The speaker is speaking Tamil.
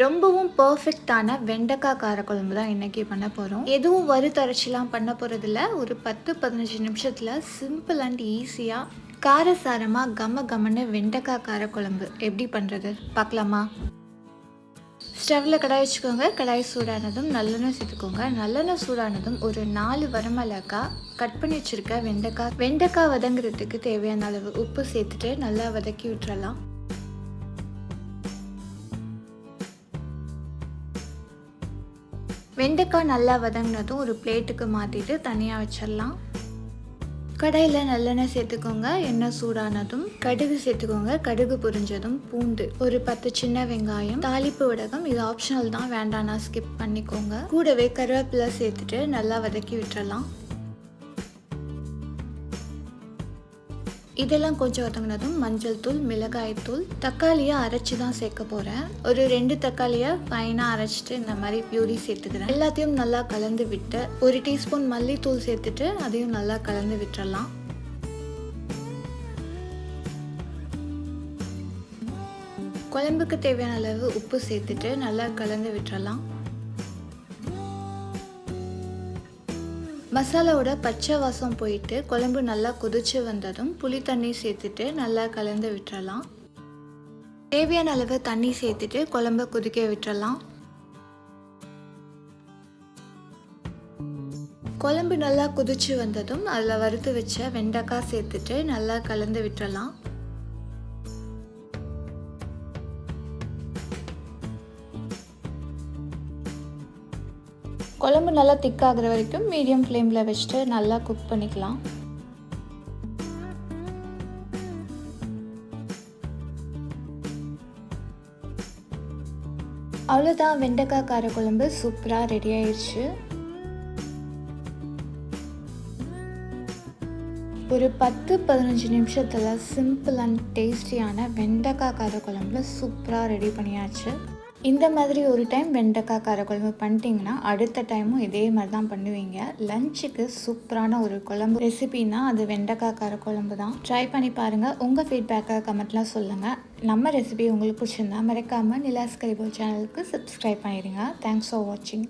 ரொம்பவும் பர்ஃபெக்டான வெண்டைக்காய் காரக்குழம்பு தான் இன்றைக்கி பண்ண போகிறோம் எதுவும் வறுத்தரைச்சிலாம் பண்ண போகிறதில்ல ஒரு பத்து பதினஞ்சு நிமிஷத்தில் சிம்பிள் அண்ட் ஈஸியாக காரசாரமாக கம கமன்னு வெண்டைக்காய் காரக்குழம்பு. எப்படி பண்ணுறது பார்க்கலாமா? ஸ்டவ்வில் கடாய் வச்சுக்கோங்க. கடாய் சூடானதும் நல்லெண்ணெய் சேர்த்துக்கோங்க. நல்லெண்ணெய் சூடானதும் ஒரு நாலு வரமிளகாய் கட் பண்ணி வச்சுருக்க வெண்டைக்காய். வெண்டைக்காய் வதங்குறதுக்கு தேவையான அளவு உப்பு சேர்த்துட்டு நல்லா வதக்கி விட்டுறலாம். வெண்டைக்காய் நல்லா வதங்கினதும் ஒரு பிளேட்டுக்கு மாற்றிட்டு தனியாக வச்சிடலாம். கடையில் நல்லெண்ணெய் சேர்த்துக்கோங்க எண்ணெய் சூடானதும் கடுகு சேர்த்துக்கோங்க கடுகு புரிஞ்சதும் பூண்டு. ஒரு பத்து சின்ன வெங்காயம் தாளிப்பு ஊடகம் இது ஆப்ஷனல் தான் வேண்டாம்னா ஸ்கிப் பண்ணிக்கோங்க. கூடவே கருவேப்பிலை சேர்த்துட்டு நல்லா வதக்கி விட்டுறலாம். இதெல்லாம் கொஞ்சம் வதங்கினதும் மஞ்சள் தூள் மிளகாய் தூள். தக்காளியை அரைச்சி தான் சேர்க்க போகிறேன் ஒரு ரெண்டு தக்காளியை ஃபைனாக அரைச்சிட்டு இந்த மாதிரி பியூரி சேர்த்துக்கிறேன். எல்லாத்தையும் நல்லா கலந்து விட்டு ஒரு டீஸ்பூன் மல்லித்தூள் சேர்த்துட்டு அதையும் நல்லா கலந்து விட்டுறலாம். குழம்புக்கு தேவையான அளவு உப்பு சேர்த்துட்டு நல்லா கலந்து விட்டுறலாம். மசாலாவோட பச்சை வாசம் போயிட்டு குழம்பு நல்லா கொதிச்சு வந்ததும் புளி தண்ணி சேர்த்துட்டு நல்லா கலந்து விட்டுறலாம். தேவையான அளவு தண்ணி சேர்த்துட்டு குழம்ப கொதிக்க விட்டுறலாம். குழம்பு நல்லா கொதிச்சு வந்ததும் அதில் வறுத்து வச்ச வெண்டைக்காய் சேர்த்துட்டு நல்லா கலந்து விட்டுறலாம். குழம்பு நல்லா திக்காகிற வரைக்கும் மீடியம் ஃப்ளேமில் வச்சுட்டு நல்லா குக் பண்ணிக்கலாம். அவ்வளோதான் வெண்டைக்காய் கார குழம்பு சூப்பராக ரெடி ஆயிடுச்சு ஒரு பத்து பதினஞ்சு நிமிஷத்தில் சிம்பிள் அண்ட் டேஸ்டியான வெண்டைக்காய் கார குழம்பு சூப்பராக ரெடி பண்ணியாச்சு. இந்த மாதிரி ஒரு டைம் வெண்டைக்காய் காரக்குழம்பு பண்ணிட்டீங்கன்னா அடுத்த டைமும் இதே மாதிரி தான் பண்ணுவீங்க. லஞ்சுக்கு சூப்பரான ஒரு குழம்பு ரெசிபின்னா அது வெண்டைக்காய் காரக்குழம்பு தான். ட்ரை பண்ணி பாருங்கள் உங்கள் ஃபீட்பேக்கை கமெண்ட்லாம் சொல்லுங்கள் நம்ம ரெசிபி உங்களுக்கு பிடிச்சிருந்தா மறக்காமல் நிலாஸ் கரிபோ சேனலுக்கு சப்ஸ்கிரைப் பண்ணிடுங்க. தேங்க்ஸ் ஃபார் வாட்சிங்